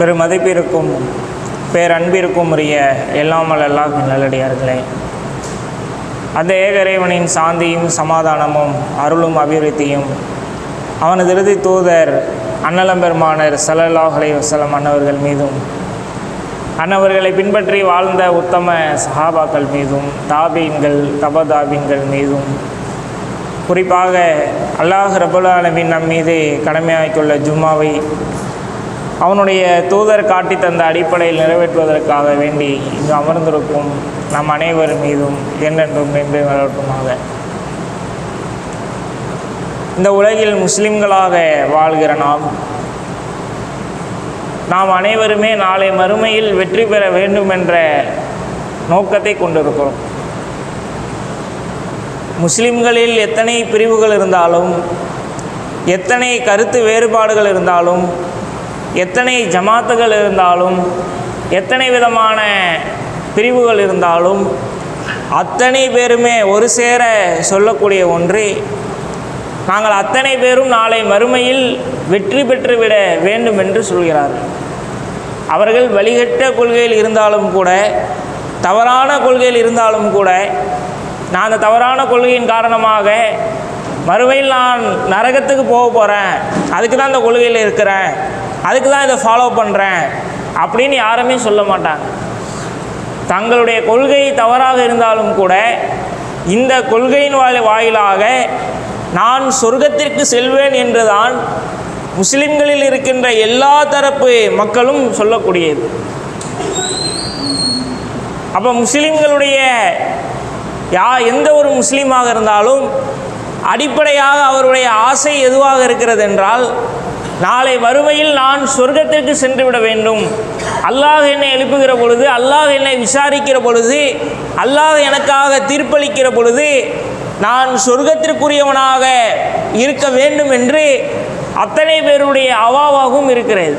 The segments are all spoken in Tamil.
பெரு மதிப்பிற்கும் பேரன்பிற்கும் உரிய எல்லாமல் அல்லாஹ் நல்லடியார்களே. அந்த ஏகரைவனின் சாந்தியும் சமாதானமும் அருளும் அபிவிருத்தியும் அவனது இறுதி தூதர் அன்னலம்பெருமானர் ஸல்லல்லாஹு அலைஹி அன்னவர்கள் மீதும் அன்னவர்களை பின்பற்றி வாழ்ந்த உத்தம சஹாபாக்கள் மீதும் தாபீன்கள் தபதாபீன்கள் மீதும் குறிப்பாக அல்லாஹ் ரபுல்லாலமின் ஆலமீன் நம் மீது கடமையாக்கியுள்ள ஜும்மாவை அவனுடைய தூதர் காட்டி தந்த அடிப்படையில் நிறைவேற்றுவதற்காக வேண்டி இங்கு அமர்ந்திருக்கும் நம் அனைவர் மீதும் என்றென்றும் நின்று வரட்டுமாக இந்த உலகில் முஸ்லிம்களாக வாழ்கிற நாம் நாம் அனைவருமே நாளை மறுமையில் வெற்றி பெற வேண்டும் என்ற நோக்கத்தை கொண்டிருக்கிறோம். முஸ்லிம்களில் எத்தனை பிரிவுகள் இருந்தாலும் எத்தனை கருத்து வேறுபாடுகள் இருந்தாலும் எத்தனை ஜமாத்துகள் இருந்தாலும் எத்தனை விதமான பிரிவுகள் இருந்தாலும் அத்தனை பேருமே ஒரு சேர சொல்லக்கூடிய ஒன்று நாங்கள் அத்தனை பேரும் நாளை மறுமையில் வெற்றி பெற்றுவிட வேண்டும் என்று சொல்கிறார்கள். அவர்கள் வழிகட்ட கொள்கையில் இருந்தாலும் கூட தவறான கொள்கையில் இருந்தாலும் கூட நான் அந்த தவறான கொள்கையின் காரணமாக மறுமையில் நான் நரகத்துக்கு போக போகிறேன் அதுக்கு தான் இந்த கொள்கையில் இருக்கிறேன் அதுக்கு தான் இதை ஃபாலோ பண்ணுறேன் அப்படின்னு யாருமே சொல்ல மாட்டாங்க. தங்களுடைய கொள்கை தவறாக இருந்தாலும் கூட இந்த கொள்கையின் வாயிலாக நான் சொர்க்கத்திற்கு செல்வேன் என்றுதான் முஸ்லிம்களில் இருக்கின்ற எல்லா தரப்பு மக்களும் சொல்லக்கூடியது. அப்போ முஸ்லிம்களுடைய யா எந்த ஒரு முஸ்லீமாக இருந்தாலும் அடிப்படையாக அவருடைய ஆசை எதுவாக இருக்கிறது என்றால் நாளை வறுமையில் நான் சொர்க்கத்திற்கு சென்று விட வேண்டும். அல்லாஹ் என்னை எழுப்புகிற பொழுது அல்லாஹ் என்னை விசாரிக்கிற பொழுது அல்லாஹ் எனக்காக தீர்ப்பளிக்கிற பொழுது நான் சொர்க்கத்திற்குரியவனாக இருக்க வேண்டும் என்று அத்தனை பேருடைய அவாவாகவும் இருக்கிறது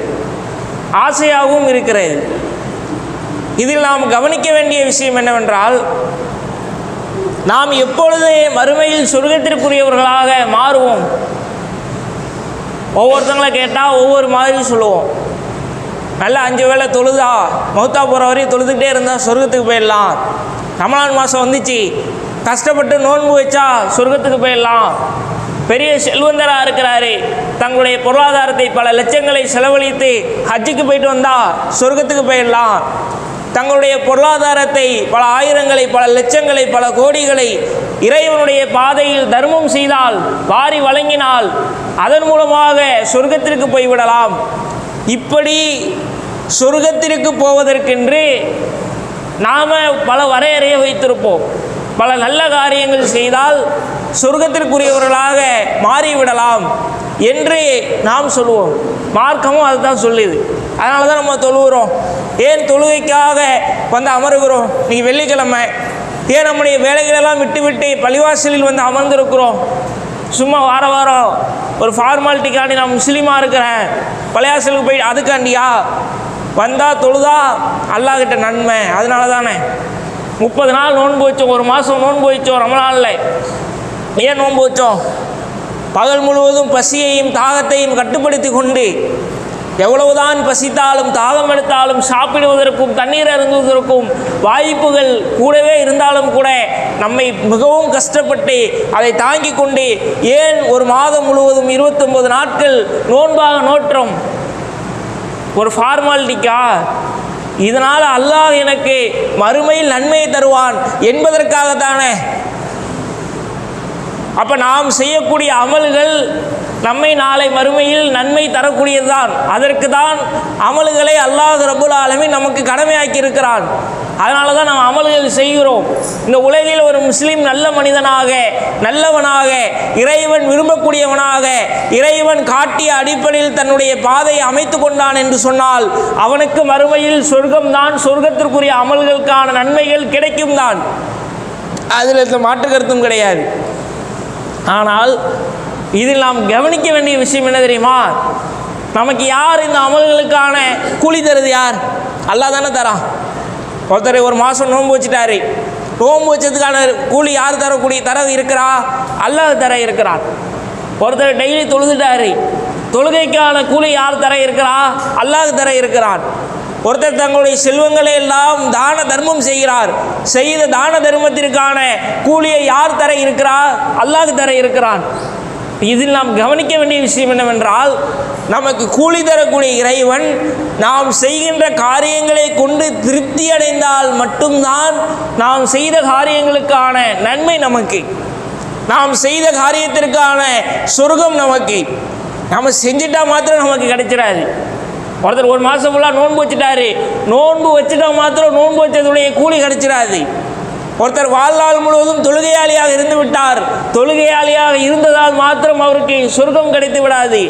ஆசையாகவும் இருக்கிறது. இதில் நாம் கவனிக்க வேண்டிய விஷயம் என்னவென்றால் நாம் எப்பொழுது மறுமையில் சொர்க்கத்திற்குரியவர்களாக மாறுவோம். ஒவ்வொருத்தங்களை கேட்டால் ஒவ்வொரு மாதிரி சொல்லுவோம். நல்ல அஞ்சு வேளை தொழுதா? மௌத்தா போகிற வரையும் தொழுதுகிட்டே இருந்தால் சொர்க்கத்துக்கு போயிடலாம். ரமலான் மாதம் வந்துச்சு. கஷ்டப்பட்டு நோன்பு வச்சா சொர்க்கத்துக்கு போயிடலாம். பெரிய செல்வந்தராக இருக்கிறாரு. தங்களுடைய பொருளாதாரத்தை பல லட்சங்களை செலவழித்து ஹஜ்ஜுக்கு போயிட்டு வந்தால் சொர்க்கத்துக்கு போயிடலாம். தங்களுடைய பொருளாதாரத்தை பல ஆயிரங்களை பல லட்சங்களை பல கோடிகளை இறைவனுடைய பாதையில் தர்மம் செய்தால் வாரி வழங்கினால் அதன் மூலமாக சொர்க்கத்திற்கு போய்விடலாம். இப்படி சொர்க்கத்திற்கு போவதற்கென்று நாம் பல வரையறையை வைத்திருப்போம். பல நல்ல காரியங்கள் செய்தால் சொர்க்கத்திற்குரியவர்களாக மாறிவிடலாம் என்று நாம் சொல்லுவோம். மார்க்கமும் அதுதான் சொல்லுது. அதனால தான் நம்ம தொழுகிறோம். ஏன் தொழுகைக்காக வந்து அமருகிறோம்? இன்னைக்கு வெள்ளிக்கிழமை. ஏன் நம்முடைய வேலைகளெல்லாம் விட்டு விட்டு பள்ளிவாசலில் வந்து அமர்ந்திருக்கிறோம்? சும்மா வார வாரம் ஒரு ஃபார்மாலிட்டிக்காண்டி நான் முஸ்லீமாக இருக்கிறேன். பழையாசலுக்கு போய் அதுக்காண்டியா? வந்தால் தொழுதா? அல்லாஹிட்ட நன்மை. அதனால தானே முப்பது நாள் நோன்பு வச்சோம். ஒரு மாதம் நோன்பு வச்சோம் நாளில் ஏன் நோன்பு வச்சோம்? பகல் முழுவதும் பசியையும் தாகத்தையும் கட்டுப்படுத்தி கொண்டு எவ்வளவுதான் பசித்தாலும் தாகம் எடுத்தாலும் சாப்பிடுவதற்கும் தண்ணீர் அருந்துவதற்கும் வாய்ப்புகள் கூடவே இருந்தாலும் கூட நம்மை மிகவும் கஷ்டப்பட்டு அதை தாங்கிக் கொண்டு ஏன் ஒரு மாதம் முழுவதும் இருபத்தொன்பது நாட்கள் நோன்பாக நோற்றம்? ஒரு ஃபார்மாலிட்டிக்கா இதனால் அல்லாஹ் எனக்கு மறுமையில் நன்மையை தருவான் என்பதற்காகத்தானே? அப்போ நாம் செய்யக்கூடிய அமல்கள் நம்மை நாளை மறுமையில் நன்மை தரக்கூடியதுதான். அதற்கு தான் அமல்களை அல்லாஹ் ரபுல் ஆலமி நமக்கு கடமையாக்கி இருக்கிறான் அதனால தான் நாம் அமல்கள் செய்கிறோம். இந்த உலகில் ஒரு முஸ்லீம் நல்ல மனிதனாக நல்லவனாக இறைவன் விரும்பக்கூடியவனாக இறைவன் காட்டிய அடிப்படையில் தன்னுடைய பாதையை அமைத்து கொண்டான் என்று சொன்னால் அவனுக்கு மறுமையில் சொர்க்கம்தான் சொர்க்கத்திற்குரிய அமல்களுக்கான நன்மைகள் கிடைக்கும் தான் அதில் மாற்று கருத்தும் கிடையாது. ஆனால் இதில் நாம் கவனிக்க வேண்டிய விஷயம் என்ன தெரியுமா? நமக்கு யார் இந்த அமல்களுக்கான கூலி தருது யார்? அல்லாஹ் தானே தரான். ஒருத்தர் ஒரு மாதம் நோன்பு வச்சுட்டாரு. நோன்பு வச்சதுக்கான கூலி யார் தரக்கூடிய தரவு இருக்கிறா? அல்லாஹ் தர இருக்கிறார் ஒருத்தர் டெய்லி தொழுதுட்டாரு. தொழுகைக்கான கூலி யார் தர இருக்கிறா? அல்லாஹ் தர இருக்கிறான். ஒருத்தர் தங்களுடைய செல்வங்களை எல்லாம் தான தர்மம் செய்கிறார். செய்த தான தர்மத்திற்கான கூலியை யார் தர இருக்கிறார் அல்லாஹ் தர இருக்கிறான். இதில் நாம் கவனிக்க வேண்டிய விஷயம் என்னவென்றால் நமக்கு கூலி தரக்கூடிய இறைவன் நாம் செய்கின்ற காரியங்களை கொண்டு திருப்தி அடைந்தால் மட்டும்தான் நாம் செய்த காரியங்களுக்கான நன்மை நமக்கு. நாம் செய்த காரியத்திற்கான சொர்க்கம் நமக்கு. நம்ம செஞ்சிட்டா மாத்திரம் நமக்கு கிடைச்சிடாது. ஒருத்தர் ஒரு மாதம் ஃபுல்லாக நோன்பு வச்சுட்டாரு. நோன்பு வச்சுட்டா மாத்திரம் நோன்பு வச்சதுடைய கூலி கிடைச்சிடாது. ஒருத்தர் வாழ்நாள் முழுவதும் தொழுகையாளியாக இருந்து விட்டார். தொழுகையாளியாக இருந்ததால் மாத்திரம் அவருக்கு சொர்க்கம் கிடைத்து விடாது.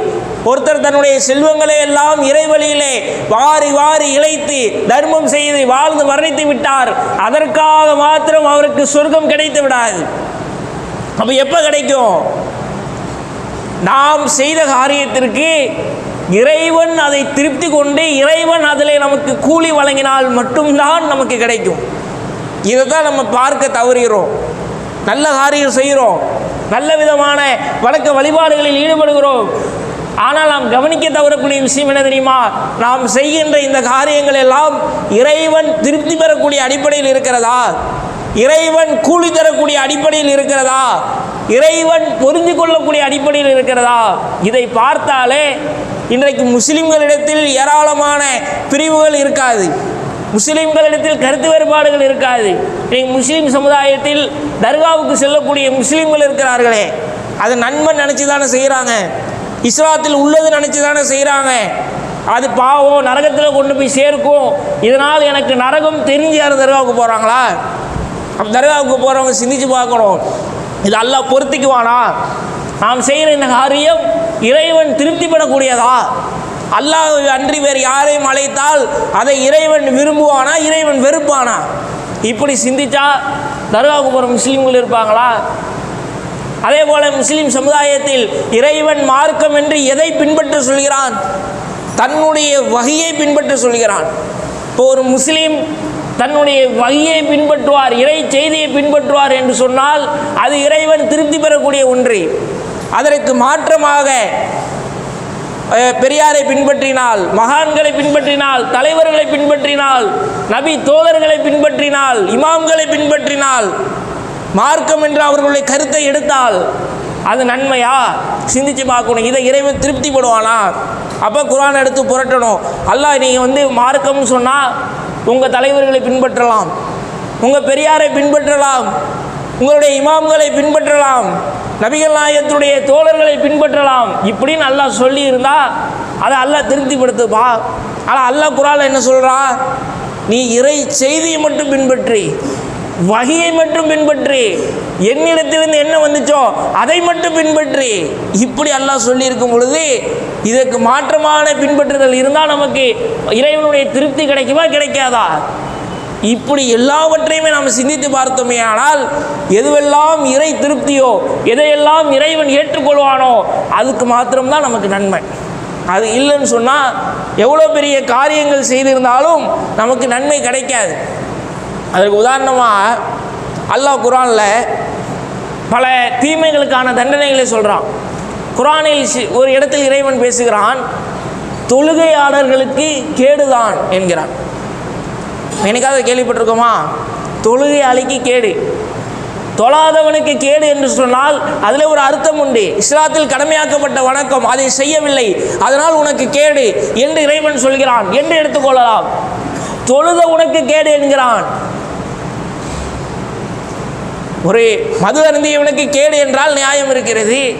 ஒருத்தர் தன்னுடைய செல்வங்களை எல்லாம் இறைவழியிலே வாரி வாரி இழைத்து தர்மம் செய்து வாழ்ந்து மரணித்து விட்டார். அதற்காக மாத்திரம் அவருக்கு சொர்க்கம் கிடைத்து விடாது. அப்போ எப்போ கிடைக்கும்? நாம் செய்த காரியத்திற்கு இறைவன் அதை திருப்தி கொண்டு இறைவன் அதில் நமக்கு கூலி வழங்கினால் மட்டும்தான் நமக்கு கிடைக்கும். இதை தான் நம்ம பார்க்க தவறுகிறோம். நல்ல காரியம் செய்கிறோம். நல்ல விதமான வழக்க வழிபாடுகளில் ஈடுபடுகிறோம். ஆனால் நாம் கவனிக்க தவறக்கூடிய விஷயம் என்ன தெரியுமா? நாம் செய்கின்ற இந்த காரியங்கள் எல்லாம் இறைவன் திருப்தி பெறக்கூடிய அடிப்படையில் இருக்கிறதா? இறைவன் கூலி தரக்கூடிய அடிப்படையில் இருக்கிறதா? இறைவன் புரிந்து கொள்ளக்கூடிய அடிப்படையில் இருக்கிறதா? இதை பார்த்தாலே இன்றைக்கு முஸ்லிம்களிடத்தில் ஏராளமான பிரிவுகள் இருக்காது. முஸ்லிம்களிடத்தில் கருத்து வேறுபாடுகள் இருக்காது. இன்னைக்கு முஸ்லீம் சமுதாயத்தில் தர்காவுக்கு செல்லக்கூடிய முஸ்லீம்கள் இருக்கிறார்களே அதை நண்பன் நினச்சி தானே செய்கிறாங்க இஸ்லாத்தில் உள்ளது நினச்சி தானே செய்கிறாங்க அது பாவம் நரகத்தில் கொண்டு போய் சேர்க்கும். இதனால் எனக்கு நரகம் தெரிஞ்சு யாரும் தர்காவுக்கு போகிறாங்களா தர்காவுக்கு போகிறவங்க சிந்திச்சு பார்க்கணும். இது அல்லாஹ் பொருத்திக்குவானா? நாம் செய்கிற இந்த காரியம் இறைவன் திருப்திப்படக்கூடியதா? அல்லாஹ் அன்றி வேறு யாரையும் அழைத்தால் அதை இறைவன் விரும்புவானா இறைவன் வெறுப்பானா? இப்படி சிந்திச்சா தர்காவுக்கு போகிற முஸ்லீம்கள் இருப்பாங்களா? அதே போல முஸ்லீம் சமுதாயத்தில் இறைவன் மார்க்கம் என்று எதை பின்பற்ற சொல்கிறான்? தன்னுடைய வகையை பின்பற்ற சொல்கிறான். இப்போ ஒரு முஸ்லீம் தன்னுடைய வகையை பின்பற்றுவார் இறை செய்தியை பின்பற்றுவார் என்று சொன்னால் அது இறைவன் திருப்தி பெறக்கூடிய ஒன்று. அதற்கு மாற்றமாக பெரியாரை பின்பற்றினால் மகான்களை பின்பற்றினால் தலைவர்களை பின்பற்றினால் நபி தோழர்களை பின்பற்றினால் இமாம்களை பின்பற்றினால் மார்க்கம் என்று அவர்களுடைய கருத்தை எடுத்தால் அது நன்மையா? சிந்திச்சு பார்க்கணும். இதை இறைவன் திருப்திப்படுவானா? அப்போ குரான் எடுத்து புரட்டணும். அல்லாஹ் நீங்கள் வந்து மார்க்கம்னு சொன்னால் உங்கள் தலைவர்களை பின்பற்றலாம். உங்கள் பெரியாரை பின்பற்றலாம். உங்களுடைய இமாம்களை பின்பற்றலாம். நபிகள் நாயத்துடைய தோழர்களை பின்பற்றலாம். இப்படின்னு அல்லாஹ் சொல்லியிருந்தா அதை அல்லாஹ் திருப்திப்படுத்துப்பா ஆனால் அல்லாஹ் குரால் என்ன சொல்கிறான் நீ இறை செய்தியை மட்டும் பின்பற்றி வகையை மட்டும் பின்பற்றி என்னிடத்திலிருந்து என்ன வந்துச்சோ அதை மட்டும் பின்பற்றி. இப்படி அல்லாஹ் சொல்லியிருக்கும் பொழுது இதற்கு மாற்றமான பின்பற்றுதல் இருந்தால் நமக்கு இறைவனுடைய திருப்தி கிடைக்குமா கிடைக்காதா? இப்படி எல்லாவற்றையுமே நாம் சிந்தித்து பார்த்தோமே ஆனால் எதுவெல்லாம் இறை திருப்தியோ எதையெல்லாம் இறைவன் ஏற்றுக்கொள்வானோ அதுக்கு மாத்திரம்தான் நமக்கு நன்மை. அது இல்லைன்னு சொன்னால் எவ்வளோ பெரிய காரியங்கள் செய்திருந்தாலும் நமக்கு நன்மை கிடைக்காது. அதற்கு உதாரணமாக அல்லாஹ் குரானில் பல தீமைகளுக்கான தண்டனைகளை சொல்கிறான் குரானில் சி- ஒரு இடத்தில் இறைவன் பேசுகிறான் தொழுகையாளர்களுக்கு கேடுதான் என்கிறான். எனக்காவது கேள்விப்பட்டிருக்கோமா? தொழுகையாளிக்கு கேடு. தொழாதவனுக்கு கேடு என்று சொன்னால் அதில் ஒரு அர்த்தம் உண்டு. இஸ்லாத்தில் கடமையாக்கப்பட்ட வணக்கம் அதை செய்யவில்லை. அதனால் உனக்கு கேடு என்று இறைவன் சொல்கிறான். என்று எடுத்துக்கொள்ளலாம் தொழுத உனக்கு கேடு என்கிறான். ஒரு மது அருந்தியவனுக்கு கேடு என்றால் நியாயம் இருக்கிறது.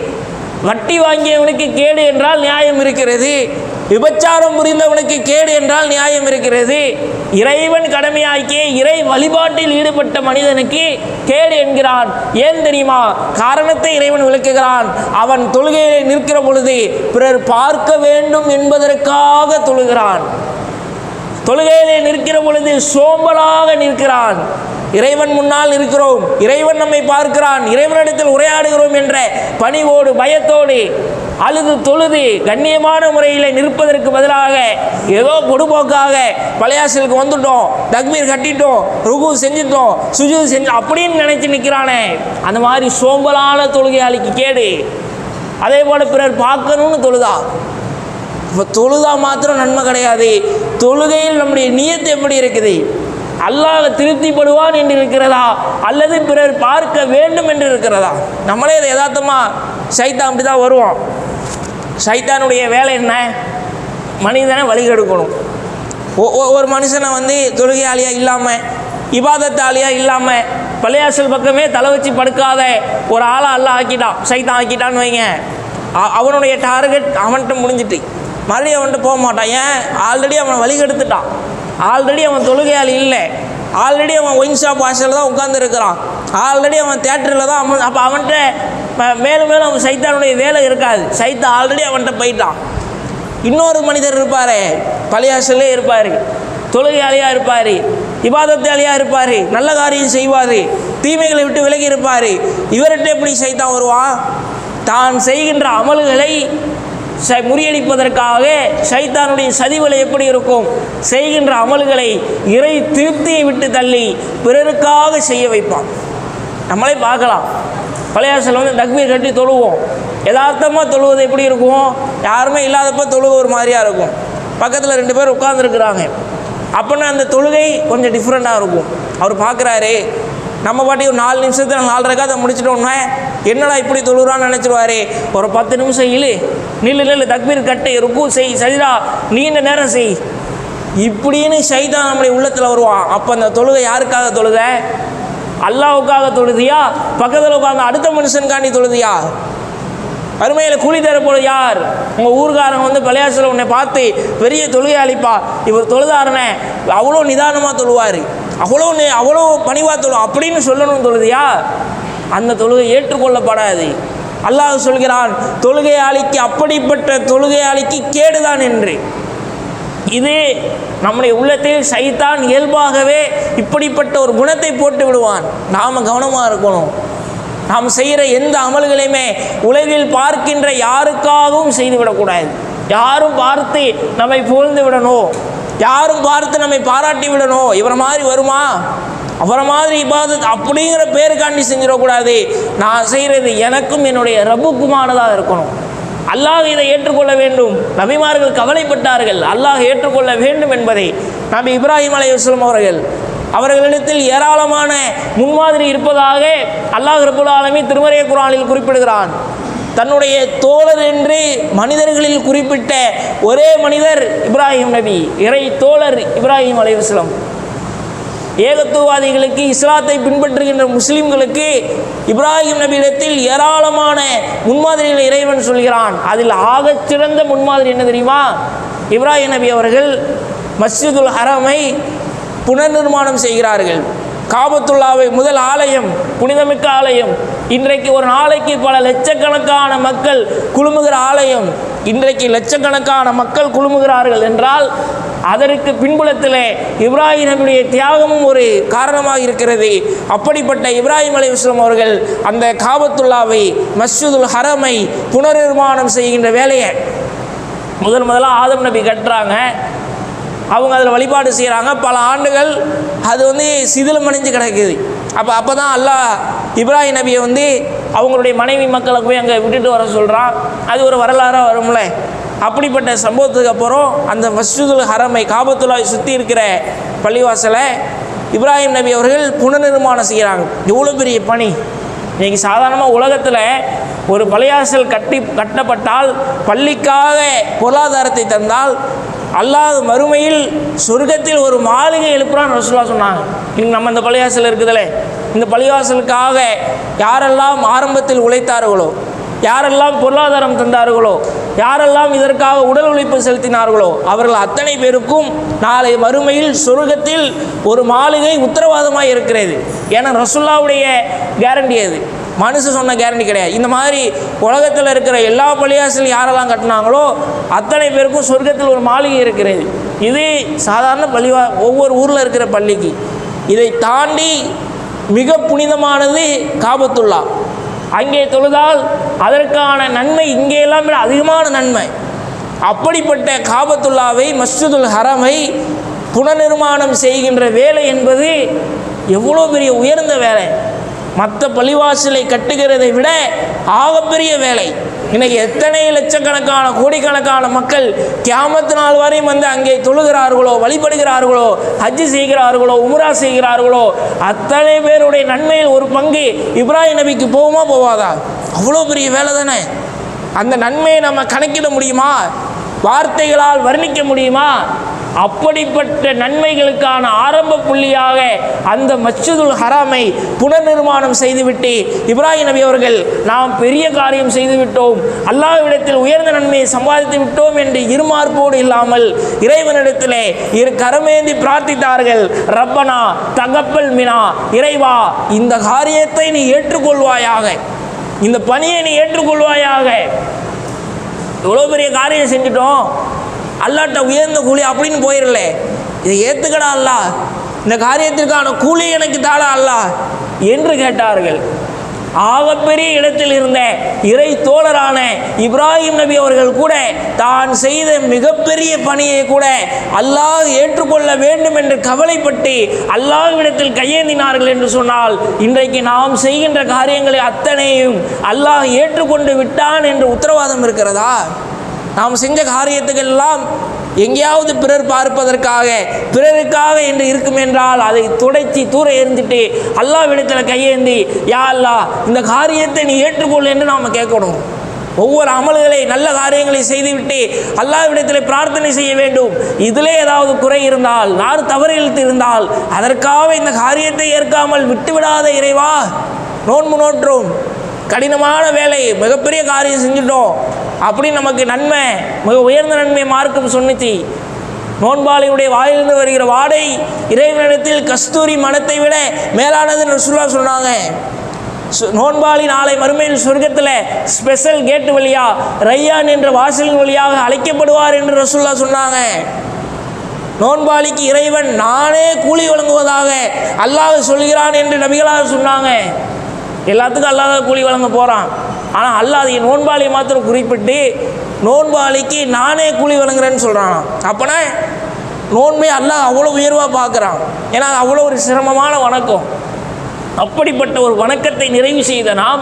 வட்டி வாங்கியவனுக்கு கேடு என்றால் நியாயம் இருக்கிறது. விபச்சாரம் புரிந்தவனுக்கு கேடு என்றால் நியாயம் இருக்கிறது. இறைவன் கடமையாக்கிய இறை வழிபாட்டில் ஈடுபட்ட மனிதனுக்கு கேடு என்கிறான். ஏன் தெரியுமா? காரணத்தை இறைவன் விளக்குகிறான். அவன் தொழுகையில் நிற்கிற பொழுது பிறர் பார்க்க வேண்டும் என்பதற்காக தொழுகிறான். தொழுகையிலே நிற்கிற பொழுது சோம்பலாக நிற்கிறான். இறைவன் முன்னால் இருக்கிறோம். இறைவன் நம்மை பார்க்கிறான். இறைவனிடத்தில் உரையாடுகிறோம் என்ற பணிவோடு பயத்தோடு அழுது தொழுது கண்ணியமான முறையில் நிற்பதற்கு பதிலாக ஏதோ பொடுபோக்காக பழையாசலுக்கு வந்துட்டோம். தக்மீர் கட்டிட்டோம். ருகு செஞ்சிட்டோம். சுஜு செஞ்சு அப்படின்னு நினைச்சு நிற்கிறானே அந்த மாதிரி சோம்பலான தொழுகையாளிக்கு கேடு. அதே போல பிறர் பார்க்கணும்னு தொழுதா? இப்போ தொழுதா மாத்திரம் நன்மை கிடையாது. தொழுகையில் நம்முடைய நியத்து எப்படி இருக்குது? அல்லாஹ் திருப்திப்படுவான் என்று இருக்கிறதா அல்லது பிறர் பார்க்க வேண்டும் என்று இருக்கிறதா நம்மளே இதை யதார்த்தமாக சைத்தான் அப்படி தான் வருவோம் சைத்தானுடைய வேலை என்ன? மனிதனை வழிகெடுக்கணும். ஒவ்வொரு ஒரு மனுஷனை வந்து தொழுகையாளியாக இல்லாமல் இபாதத்தாளியாக இல்லாமல் பள்ளியாசல் பக்கமே தலை வச்சு படுக்காத ஒரு ஆளை அல்ல ஆக்கிட்டான் சைத்தான் ஆக்கிட்டான்னு வைங்க. அவனுடைய டார்கெட் அவன்கிட்ட முடிஞ்சிட்டு. மறுபடியும் அவன்கிட்ட போக மாட்டான். ஏன்? ஆல்ரெடி அவனை வழிகெடுத்துட்டான். ஆல்ரெடி அவன் தொழுகையால் இல்லை. ஆல்ரெடி அவன் ஒயின் ஷாப் வாசலில் தான் உட்காந்துருக்கிறான் ஆல்ரெடி அவன் தேட்டரில் தான் அவன் அப்போ அவன்கிட்ட மேலும் மேலும் அவன் சைத்தானுடைய வேலை இருக்காது. சைத்தா ஆல்ரெடி அவன்கிட்ட போயிட்டான். இன்னொரு மனிதர் இருப்பார் பழையாசல்லே இருப்பார் தொழுகையாளியாக இருப்பார் இபாதத்தாளியாக இருப்பார் நல்ல காரியம் செய்வார் தீமைகளை விட்டு விலகி இருப்பார். இவர்கிட்ட எப்படி சைத்தான் வருவான்? தான் செய்கின்ற அமல்களை முறியடிப்பதற்காக சைத்தானுடைய சதிவலை எப்படி இருக்கும்? செய்கின்ற அமல்களை இறை திருப்தியை விட்டு தள்ளி பிறருக்காக செய்ய வைப்பான். நம்மளே பார்க்கலாம். பழையாசில் வந்து தக்மீர் கட்டி தொழுவோம். யதார்த்தமாக தொழுவது எப்படி இருக்கும்? யாருமே இல்லாதப்போ தொழுவது ஒரு மாதிரியாக இருக்கும். பக்கத்தில் ரெண்டு பேர் உட்காந்துருக்குறாங்க அப்போனா அந்த தொழுகை கொஞ்சம் டிஃப்ரெண்ட்டாக இருக்கும். அவர் பார்க்குறாரு நம்ம பாட்டி ஒரு நாலு நிமிஷத்தில் நாலு ரக்காத்தை முடிச்சிட்டோம்னா என்னடா இப்படி தொழுறான்னு நினச்சிருவாரு? ஒரு பத்து நிமிஷம் இழு. நில்லு நில்லு தக்பீர் கட்டு இருக்கும் செய் சரிடா நீண்ட நேரம் செய். இப்படின்னு சைதான் நம்முடைய உள்ளத்தில் வருவான். அப்போ அந்த தொழுகை யாருக்காக தொழுத? அல்லாவுக்காக தொழுதியா? பக்கத்தில் உட்காந்து அடுத்த மனுஷனுக்காண்டி தொழுதியா? அருமையில் கூலி தரப்போது யார்? உங்கள் ஊர்காரங்க வந்து பழையாசில் உன்னை பார்த்து பெரிய தொழுகை அளிப்பா. இவர் தொழுதாருனே அவ்வளோ நிதானமாக தொழுவார். அவ்வளோ அவ்வளோ பணிவாக தொழு. அப்படின்னு சொல்லணும்னு தொழுதியா? அந்த தொழுகை ஏற்றுக்கொள்ளப்படாது. அல்லாஹ் சொல்கிறான் தொழுகையாளிக்கு அப்படிப்பட்ட தொழுகையாளிக்கு கேடுதான் என்று. இது நம்முடைய உள்ளத்தில் சைத்தான் இயல்பாகவே இப்படிப்பட்ட ஒரு குணத்தை போட்டு விடுவான். நாம் கவனமாக இருக்கணும். நாம் செய்கிற எந்த அமல்களையுமே உலகில் பார்க்கின்ற யாருக்காகவும் செய்துவிடக்கூடாது. யாரும் பார்த்து நம்மை புகழ்ந்து விடணும். யாரும் பார்த்து நம்மை பாராட்டி விடணும். இவரை மாதிரி வருமா? அவரை மாதிரி இபாதத் அப்படிங்கிற பேருக்காண்டி செஞ்சிடக்கூடாது. நான் செய்கிறது எனக்கும் என்னுடைய ரப்புக்குமானதாக இருக்கணும். அல்லாஹ் இதை ஏற்றுக்கொள்ள வேண்டும். நபிமார்கள் கவலைப்பட்டார்கள். அல்லாஹ் ஏற்றுக்கொள்ள வேண்டும் என்பதை நபி இப்ராஹிம் அலையுஸ்லம் அவர்கள் அவர்களிடத்தில் ஏராளமான முன்மாதிரி இருப்பதாக அல்லாஹ் ரபுல் ஆலமி திருமறைய குரானில் குறிப்பிடுகிறான். தன்னுடைய தோழர் என்று மனிதர்களில் குறிப்பிட்ட ஒரே மனிதர் இப்ராஹிம் நபி இறை தோழர் இப்ராஹிம் அலையுஸ்லம் ஏகத்துவவாதிகளுக்கு இஸ்லாத்தை பின்பற்றுகின்ற முஸ்லிம்களுக்கு இப்ராஹிம் நபியிடத்தில் ஏராளமான முன்மாதிரிகளை இறைவன் சொல்கிறான். அதில் ஆகச் சிறந்த முன்மாதிரி என்ன தெரியுமா? இப்ராஹிம் நபி அவர்கள் மஸ்ஜிதுல் ஹரமை புனர்நிர்மாணம் செய்கிறார்கள். காபத்துல்லாவை முதல் ஆலயம் புனிதமிக்க ஆலயம் இன்றைக்கு ஒரு நாளைக்கு பல லட்சக்கணக்கான மக்கள் குழுமுகிற ஆலயம் இன்றைக்கு லட்சக்கணக்கான மக்கள் குழுமுகிறார்கள் என்றால் அதற்கு பின்புலத்திலே இப்ராஹிம் நபியுடைய தியாகமும் ஒரு காரணமாக இருக்கிறது. அப்படிப்பட்ட இப்ராஹிம் அலி இஸ்லாம் அவர்கள் அந்த காபத்துல்லாவை மஸ்ஜிதுல் ஹரமை புனர்நிர்மாணம் செய்கின்ற வேலையை முதல் முதலாக ஆதம் நபி கட்டுறாங்க. அவங்க அதில் வழிபாடு செய்கிறாங்க. பல ஆண்டுகள் அது வந்து சிதிலமடைஞ்சு கிடக்குது. அப்போ அப்போ தான் அல்லாஹ் இப்ராஹிம் நபியை வந்து அவங்களுடைய மனைவி மக்களை போய் அங்கே விட்டுட்டு வர சொல்கிறான் அது ஒரு வரலாறாக வரும்ல. அப்படிப்பட்ட சம்பவத்துக்கு அப்புறம் அந்த மஸ்ஜிதுல் ஹரமை காபத்துலாய் சுற்றி இருக்கிற பள்ளிவாசலை இப்ராஹிம் நபி அவர்கள் புனர்நிர்மாணம் செய்கிறாங்க எவ்வளோ பெரிய பணி. இன்றைக்கி சாதாரணமாக உலகத்தில் ஒரு பழையாசல் கட்டி கட்டப்பட்டால் பள்ளிக்காக பொருளாதாரத்தை தந்தால் அல்லாஹ் மறுமையில் சொர்க்கத்தில் ஒரு மாளிகை எழுப்புறான்னு ரசூலா சொன்னாங்க. இன்னைக்கு நம்ம இந்த பள்ளிவாசல் இருக்குதுல்ல இந்த பள்ளிவாசலுக்காக யாரெல்லாம் ஆரம்பத்தில் உழைத்தார்களோ யாரெல்லாம் பொருளாதாரம் தந்தார்களோ யாரெல்லாம் இதற்காக உடல் உழைப்பு செலுத்தினார்களோ அவர்கள் அத்தனை பேருக்கும் நாளை மறுமையில் சொர்க்கத்தில் ஒரு மாளிகை உத்தரவாதமாக இருக்கிறது. ஏன்னா ரசுல்லாவுடைய கேரண்டி அது. மனுஷன் சொன்ன கேரண்டி கிடையாது. இந்த மாதிரி உலகத்தில் இருக்கிற எல்லா பள்ளியாசலும் யாரெல்லாம் கட்டினாங்களோ அத்தனை பேருக்கும் சொர்க்கத்தில் ஒரு மாளிகை இருக்கிறது. இது சாதாரண பள்ளிவா ஒவ்வொரு ஊரில் இருக்கிற பள்ளிக்கு. இதை தாண்டி மிக புனிதமானது காபத்துல்லா. அங்கே தொழுதால் அதற்கான நன்மை இங்கே எல்லாம் விட அதிகமான நன்மை. அப்படிப்பட்ட காபத்துல்லாவை மஸ்ஜிதுல் ஹரமை புனர்நிர்மாணம் செய்கின்ற வேலை என்பது எவ்வளோ பெரிய உயர்ந்த வேலை. மற்ற பள்ளிவாசலை கட்டுகிறதை விட ஆகப்பெரிய வேலை. இன்னைக்கு எத்தனை லட்சக்கணக்கான கோடிக்கணக்கான மக்கள் கியாமத்து நாள் வரையும் வந்து அங்கே தொழுகிறார்களோ வழிபடுகிறார்களோ ஹஜ்ஜு செய்கிறார்களோ உமரா செய்கிறார்களோ அத்தனை பேருடைய நன்மையில் ஒரு பங்கு இப்ராஹிம் நபிக்கு போகுமா போவாதா? அவ்வளோ பெரிய வேலை தானே. அந்த நன்மையை நம்ம கணக்கிட முடியுமா? வார்த்தைகளால் வர்ணிக்க முடியுமா? அப்படிப்பட்ட நன்மைகளுக்கான ஆரம்ப புள்ளியாக அந்த மஸ்ஜிதுல் ஹராமை புனர்நிர்மாணம் செய்துவிட்டு இப்ராஹிம் நபி அவர்கள் நாம் பெரிய காரியம் செய்துவிட்டோம். அல்லாஹ்விடத்தில் உயர்ந்த நன்மையை சம்பாதித்து விட்டோம் என்று இருமார்ப்போடு இல்லாமல் இறைவனிடத்திலே இரு கரமேந்தி பிரார்த்தித்தார்கள். ரப்பனா தகப்பல் மினா இறைவா இந்த காரியத்தை நீ ஏற்றுக்கொள்வாயாக. இந்த பணியை நீ ஏற்றுக்கொள்வாயாக. இவ்வளோ பெரிய காரியம் செஞ்சுட்டோம். அல்லாட்ட உயர்ந்த கூலி அப்படின்னு போயிடல இதை ஏற்றுக்கடா அல்லா. இந்த காரியத்திற்கான கூலி எனக்கு தாடா அல்லா என்று கேட்டார்கள். ஆகப்பெரிய இடத்தில் இருந்த இறை தோழரான இப்ராஹிம் நபி அவர்கள் கூட தான் செய்த மிகப்பெரிய பணியை கூட அல்லாஹ் ஏற்றுக்கொள்ள வேண்டும் என்று கவலைப்பட்டு அல்லாஹ்விடத்தில் கையேந்தினார்கள் என்று சொன்னால் இன்றைக்கு நாம் செய்கின்ற காரியங்களை அத்தனையும் அல்லாஹ் ஏற்றுக்கொண்டு விட்டான் என்று உத்தரவாதம் இருக்கிறதா? நாம் செஞ்ச காரியத்துக்கெல்லாம் எங்கேயாவது பிறர் பார்ப்பதற்காக பிறருக்காக என்று இருக்கும் என்றால் அதை துடைச்சி தூர எறிஞ்சிட்டு அல்லாவிடத்தில் கையேந்தி யா அல்லாஹ் இந்த காரியத்தை நீ ஏற்றுக்கொள் என்று நாம் கேட்கணும். ஒவ்வொரு அமல்களை நல்ல காரியங்களை செய்துவிட்டு அல்லாவிடத்தில் பிரார்த்தனை செய்ய வேண்டும். இதிலே ஏதாவது குறை இருந்தால் நான் தவறு இழுத்து இருந்தால் அதற்காக இந்த காரியத்தை ஏற்காமல் விட்டுவிடாத இறைவா நோன்பு நோற்றோம். கடினமான வேலை மிகப்பெரிய காரியம் செஞ்சுட்டோம். அப்படி நமக்கு நன்மை மிக உயர்ந்த நன்மை மார்க்கம் சொன்னிச்சு. நோன்பாளியுடைய வாயிலிருந்து வருகிற வாடை இறைவனிடத்தில் கஸ்தூரி மனத்தை விட மேலானதுன்னு ரசூல்லா சொன்னாங்க. சு- நோன்பாளி நாளை மறுமையில் சொர்க்கத்தில் ஸ்பெஷல் கேட்டு வழியா ரையான் என்ற வாசலின் வழியாக அழைக்கப்படுவார் என்று ரசுல்லா சொன்னாங்க. நோன்பாளிக்கு இறைவன் நானே கூலி வழங்குவதாக அல்லாஹ் சொல்கிறான் என்று நபிகளாக சொன்னாங்க. எல்லாத்துக்கும் அல்லாத கூலி வழங்க போகிறான் ஆனால் அல்லாஹ் அதை நோன்பாளியை மாத்திரம் குறிப்பிட்டு நோன்பாளிக்கு நானே கூலி வழங்குறேன்னு சொல்கிறான் அப்போனா நோன்மை அல்லாஹ் அவ்வளோ உயர்வாக பார்க்குறான். ஏன்னா அது அவ்வளோ ஒரு சிரமமான வணக்கம். அப்படிப்பட்ட ஒரு வணக்கத்தை நிறைவு செய்த நாம்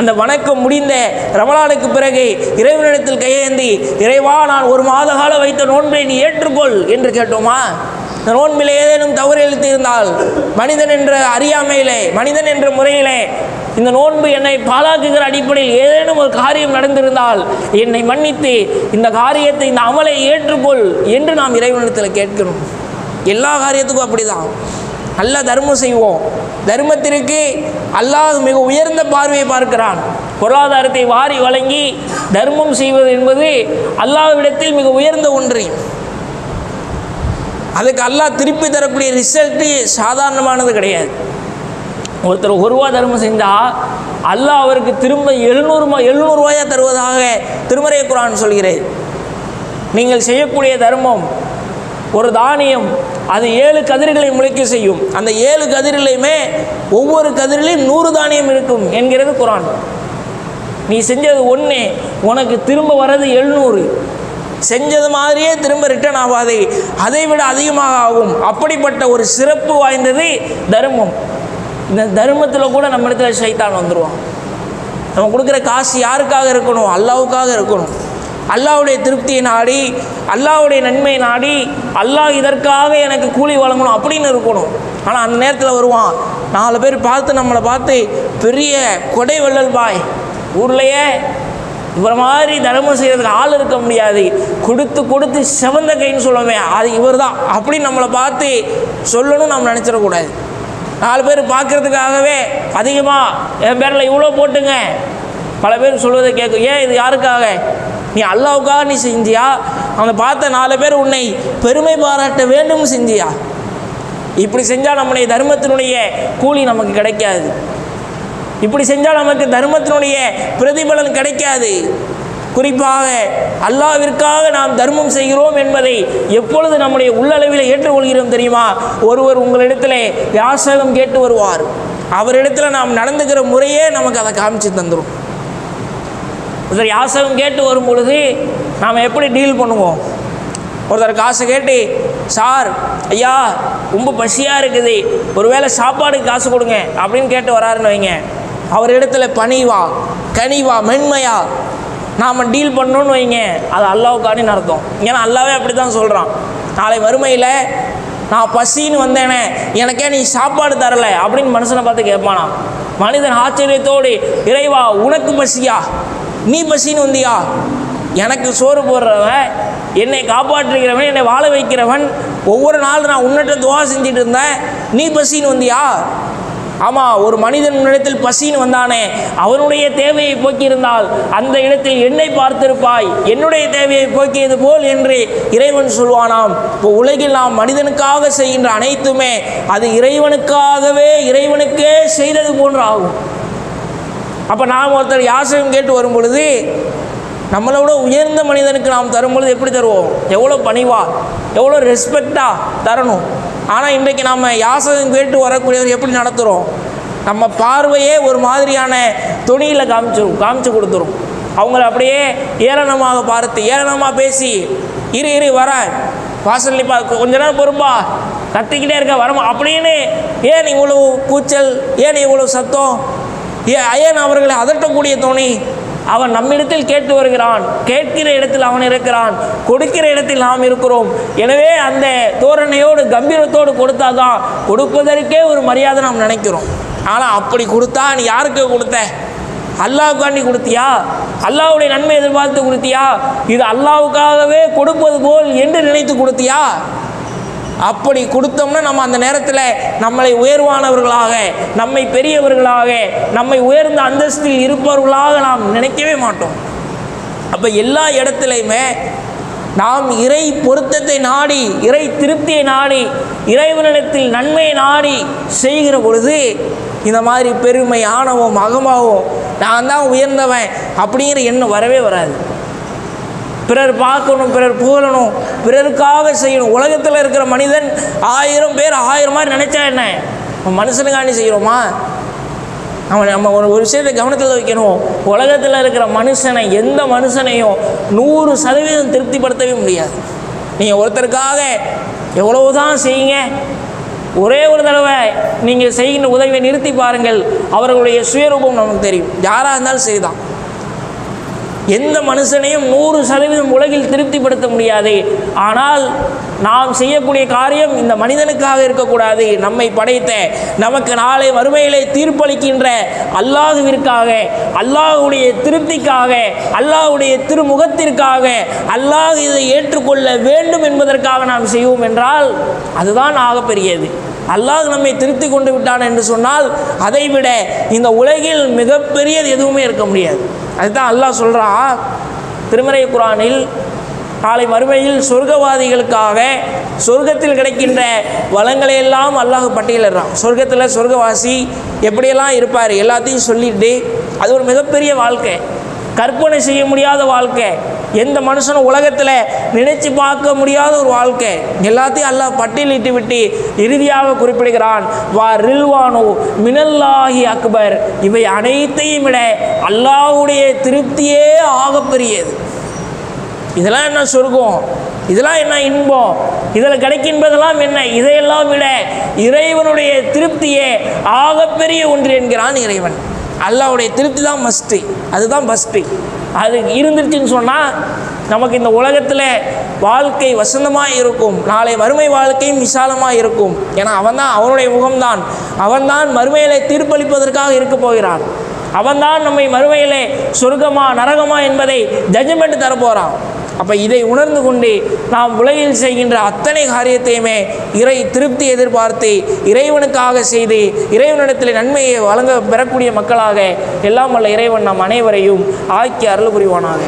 அந்த வணக்கம் முடிந்த ரமலானுக்கு பிறகு இறைவனிடத்தில் கையேந்தி இறைவா நான் ஒரு மாத காலம் வைத்த நோன்பை நீ ஏற்றுக்கொள் என்று கேட்டோமா? இந்த நோன்பில் ஏதேனும் தவறு எழுத்து இருந்தால் மனிதன் என்ற அறியாமையிலே மனிதன் என்ற முறையிலே இந்த நோன்பு என்னை பாலாக்குகிற அடிப்படையில் ஏதேனும் ஒரு காரியம் நடந்திருந்தால் என்னை மன்னித்து இந்த காரியத்தை இந்த அமலை ஏற்றுக்கொள் என்று நாம் இறைவனிடத்தில் கேட்கணும் எல்லா காரியத்துக்கும் அப்படிதான். நல்ல தர்மம் செய்வோம். தர்மத்திற்கு அல்லாஹ் மிக உயர்ந்த பார்வையை பார்க்கிறான். பொருளாதாரத்தை வாரி வழங்கி தர்மம் செய்வது என்பது அல்லாஹ்விடத்தில் மிக உயர்ந்த ஒன்று. அதுக்கு அல்லாஹ் திருப்பி தரக்கூடிய ரிசல்ட்டு சாதாரணமானது கிடையாது. ஒருத்தர் ஒரு ரூபா தர்மம் செஞ்சால் அல்லாஹ் அவருக்கு திரும்ப எழுநூறு எழுநூறுவாயாக தருவதாக திருமறை குரான் சொல்கிறேன். நீங்கள் செய்யக்கூடிய தர்மம் ஒரு தானியம் அது ஏழு கதிர்களை முளைக்க செய்யும். அந்த ஏழு கதிரிலையுமே ஒவ்வொரு கதிரிலையும் நூறு தானியம் இருக்கும் என்கிறது குரான். நீ செஞ்சது ஒன்று உனக்கு திரும்ப வர்றது எழுநூறு. செஞ்சது மாதிரியே திரும்ப ரிட்டர்ன் ஆகாது. அதை விட அதிகமாக ஆகும். அப்படிப்பட்ட ஒரு சிறப்பு வாய்ந்தது தர்மம். இந்த தர்மத்தில் கூட நம்ம இடத்துல சைத்தான் வந்துடுவான் நம்ம கொடுக்குற காசு யாருக்காக இருக்கணும்? அல்லாவுக்காக இருக்கணும். அல்லாஹ்வுடைய திருப்தியை நாடி அல்லாஹ்வுடைய நன்மையை நாடி அல்லாஹ் இதற்காக எனக்கு கூலி வழங்கணும் அப்படின்னு இருக்கணும். ஆனால் அந்த நேரத்தில் வருவான். நாலு பேர் பார்த்து நம்மளை பார்த்து பெரிய கொடை வள்ளல் பாய் ஊர்லேயே இவரை மாதிரி தர்மம் செய்கிறதுக்கு ஆள் இருக்க முடியாது. கொடுத்து கொடுத்து செவந்த கைன்னு சொல்லுவோமே அது இவர் தான் அப்படின்னு நம்மளை பார்த்து சொல்லணும் நம்ம நினச்சிடக்கூடாது. நாலு பேர் பார்க்கறதுக்காகவே அதிகமாக என் பேரில் இவ்வளோ போட்டுங்க. பல பேர் சொல்வதை கேட்கும் ஏன் இது யாருக்காக? நீ அல்லாவுக்காக நீ செஞ்சியா? அவனை பார்த்த நாலு பேர் உன்னை பெருமை பாராட்ட வேண்டும் செஞ்சியா? இப்படி செஞ்சால் நம்முடைய தர்மத்தினுடைய கூலி நமக்கு கிடைக்காது. இப்படி செஞ்சால் நமக்கு தர்மத்தினுடைய பிரதிபலன் கிடைக்காது. குறிப்பாக அல்லாவிற்காக நாம் தர்மம் செய்கிறோம் என்பதை எப்பொழுது நம்முடைய உள்ளளவில் ஏற்றுக்கொள்கிறோம் தெரியுமா? ஒருவர் உங்களிடத்தில் யாசகம் கேட்டு வருவார். அவரிடத்தில் நாம் நடந்துக்கிற முறையே நமக்கு அதை காமிச்சு தந்துடும் ஒருத்தர் யாசகம் கேட்டு வரும் பொழுது நாம் எப்படி டீல் பண்ணுவோம்? ஒருத்தர் காசை கேட்டு சார் ஐயா ரொம்ப பசியாக இருக்குது. ஒருவேளை சாப்பாடுக்கு காசு கொடுங்க அப்படின்னு கேட்டு வராருன்னு வைங்க. அவர் இடத்துல பணிவா கனிவா மென்மையா நாம் டீல் பண்ணோன்னு வைங்க. அது அல்லாவுக்காண்டி நடத்தும் ஏன்னா அல்லாவே அப்படி தான் சொல்கிறான் நாளை வறுமையில் நான் பசின்னு வந்தேனே எனக்கே நீ சாப்பாடு தரலை அப்படின்னு மனுஷனை பார்த்து கேட்பானா. மனிதன் ஆச்சரியத்தோடு இறைவா உனக்கு பசியா? நீ பசின்னு வந்தியா? எனக்கு சோறு போடுறவன் என்னை காப்பாற்றுகிறவன் என்னை வாழ வைக்கிறவன் ஒவ்வொரு நாள் நான் உன்னிட்ட துவா செஞ்சுட்டு இருந்தேன். நீ பசின்னு வந்தியா? ஆமாம் ஒரு மனிதன் இடத்தில் பசின்னு வந்தானே அவனுடைய தேவையை போக்கியிருந்தால் அந்த இடத்தில் என்னை பார்த்திருப்பாய். என்னுடைய தேவையை போக்கியது போல் என்று இறைவன் சொல்வானாம். இப்போ உலகில் நாம் மனிதனுக்காக செய்கின்ற அனைத்துமே அது இறைவனுக்காகவே இறைவனுக்கே செய்தது போன்று ஆகும் அப்போ நாம் ஒருத்தர் யாசகம் கேட்டு வரும் பொழுது நம்மளை விட உயர்ந்த மனிதனுக்கு நாம் தரும் பொழுது எப்படி தருவோம்? எவ்வளோ பணிவா? எவ்வளோ ரெஸ்பெக்டாக தரணும்? ஆனால் இன்றைக்கு நம்ம யாசகம் கேட்டு வரக்கூடியவர் எப்படி நடத்துகிறோம் நம்ம பார்வையே ஒரு மாதிரியான துணியில் காமிச்சிரும் காமிச்சு கொடுத்துரும். அவங்கள அப்படியே ஏளனமாக பார்த்து ஏளனமாக பேசி இரு இரு வர. வாசல் நிப்பா கொஞ்ச நேரம் பொறுப்பா. கத்திக்கிட்டே இருக்க வரமா அப்படின்னு ஏன் இவ்வளவு கூச்சல் ஏன் இவ்வளவு சத்தம்? ஏ ஏன் அவர்களை அதட்டக்கூடிய தோணி அவன் நம்மிடத்தில் கேட்டு வருகிறான். கேட்கிற இடத்தில் அவன் இருக்கிறான். கொடுக்கிற இடத்தில் நாம் இருக்கிறோம். எனவே அந்த தோரணையோடு கம்பீரத்தோடு கொடுத்தாதான் கொடுப்பதற்கே ஒரு மரியாதை நாம் நினைக்கிறோம். ஆனால் அப்படி கொடுத்தா நீ யாருக்கு கொடுத்த? அல்லாவுக்காண்டி கொடுத்தியா? அல்லாவுடைய நன்மை எதிர்பார்த்து கொடுத்தியா? இது அல்லாவுக்காகவே கொடுப்பது போல் என்று நினைத்து கொடுத்தியா? அப்படி கொடுத்தோம்னா நம்ம அந்த நேரத்தில் நம்மளை உயர்வானவர்களாக நம்மை பெரியவர்களாக நம்மை உயர்ந்த அந்தஸ்தில் இருப்பவர்களாக நாம் நினைக்கவே மாட்டோம். அப்போ எல்லா இடத்துலையுமே நாம் இறை பொருத்தத்தை நாடி இறை திருப்தியை நாடி இறைவனிடத்தில் நன்மையை நாடி செய்கிற பொழுது இந்த மாதிரி பெருமை ஆணவம் அகமாவும் நான் தான் உயர்ந்தவன் அப்படிங்கிற எண்ணம் வரவே வராது. பிறர் பார்க்கணும் பிறர் புகழணும் பிறருக்காக செய்யணும். உலகத்தில் இருக்கிற மனிதன் ஆயிரம் பேர் ஆயிரம் மாதிரி நினச்சா என்ன? நம்ம மனுஷனுக்காண்டி செய்கிறோமா அவன் நம்ம ஒரு ஒரு விஷயத்தை கவனத்தில் வைக்கணும். உலகத்தில் இருக்கிற மனுஷனை எந்த மனுஷனையும் நூறு சதவீதம் திருப்திப்படுத்தவே முடியாது. நீங்கள் ஒருத்தருக்காக எவ்வளவுதான் செய்யுங்க ஒரே ஒரு தடவை நீங்கள் செய்கின்ற உதவியை நிறுத்தி பாருங்கள். அவர்களுடைய சுயரூபம் நமக்கு தெரியும். யாராக இருந்தாலும் சரிதான். எந்த மனுஷனையும் நூறு சதவீதம் உலகில் திருப்திப்படுத்த முடியாது. ஆனால் நாம் செய்யக்கூடிய காரியம் இந்த மனிதனுக்காக இருக்கக்கூடாது. நம்மை படைத்த நமக்கு நாளை வறுமையிலே தீர்ப்பளிக்கின்ற அல்லாஹுவிற்காக அல்லாஹுடைய திருப்திக்காக அல்லாஹுடைய திருமுகத்திற்காக அல்லாஹ் இதை ஏற்றுக்கொள்ள வேண்டும் என்பதற்காக நாம் செய்வோம் என்றால் அதுதான் ஆகப்பெரியது அல்லாஹ் நம்மை திருப்தி கொண்டு விட்டான் என்று சொன்னால் அதைவிட இந்த உலகில் மிகப்பெரியது எதுவுமே இருக்க முடியாது. அதுதான் அல்லாஹ் சொல்கிறான் திருமறை குரானில் நாளை மறுமையில் சொர்க்கவாதிகளுக்காக சொர்க்கத்தில் கிடைக்கின்ற வளங்களை எல்லாம் அல்லாஹ் பட்டியலிடுறான் சொர்க்கத்தில் சொர்க்கவாசி எப்படியெல்லாம் இருப்பார் எல்லாத்தையும் சொல்லிட்டு அது ஒரு மிகப்பெரிய வாழ்க்கை. கற்பனை செய்ய முடியாத வாழ்க்கை. எந்த மனுஷனும் உலகத்தில் நினைச்சு பார்க்க முடியாத ஒரு வாழ்க்கை. எல்லாத்தையும் அல்லாஹ் பட்டியலிட்டு விட்டு இறுதியாக குறிப்பிடுகிறான். வா ரில்வானோ மினல்லாஹி அக்பர். இவை அனைத்தையும் விட அல்லாஹுடைய திருப்தியே ஆகப்பெரியது இதெல்லாம் என்ன சொர்க்கம்? இதெல்லாம் என்ன இன்பம்? இதில் கிடைக்கின்றதெல்லாம் என்ன? இதையெல்லாம் விட இறைவனுடைய திருப்தியே ஆகப்பெரிய ஒன்று என்கிறான் இறைவன். அல்லாவுடைய திருப்தி தான் மஸ்ட்டு அதுதான் பஸ்ட்டு அது இருந்துருச்சுன்னு சொன்னால் நமக்கு இந்த உலகத்தில் வாழ்க்கை வசந்தமாக இருக்கும். நாளை மறுமை வாழ்க்கையும் விசாலமாக இருக்கும். ஏன்னா அவன்தான் அவனுடைய முகம்தான். அவன்தான் மறுமையிலே தீர்ப்பளிப்பதற்காக இருக்க போகிறான். அவன்தான் நம்மை மறுமையிலே சொர்க்கமா நரகமா என்பதை ஜட்ஜ்மெண்ட் தரப்போகிறான் அப்போ இதை உணர்ந்து கொண்டு நாம் உலகில் செய்கின்ற அத்தனை காரியத்தையுமே இறை திருப்தி எதிர்பார்த்து இறைவனுக்காக செய்து இறைவனிடத்தில் நன்மையை வழங்க பெறக்கூடிய மக்களாக எல்லாம் வல்ல இறைவன் நம் அனைவரையும் ஆக்கி அருள் புரிவானாக.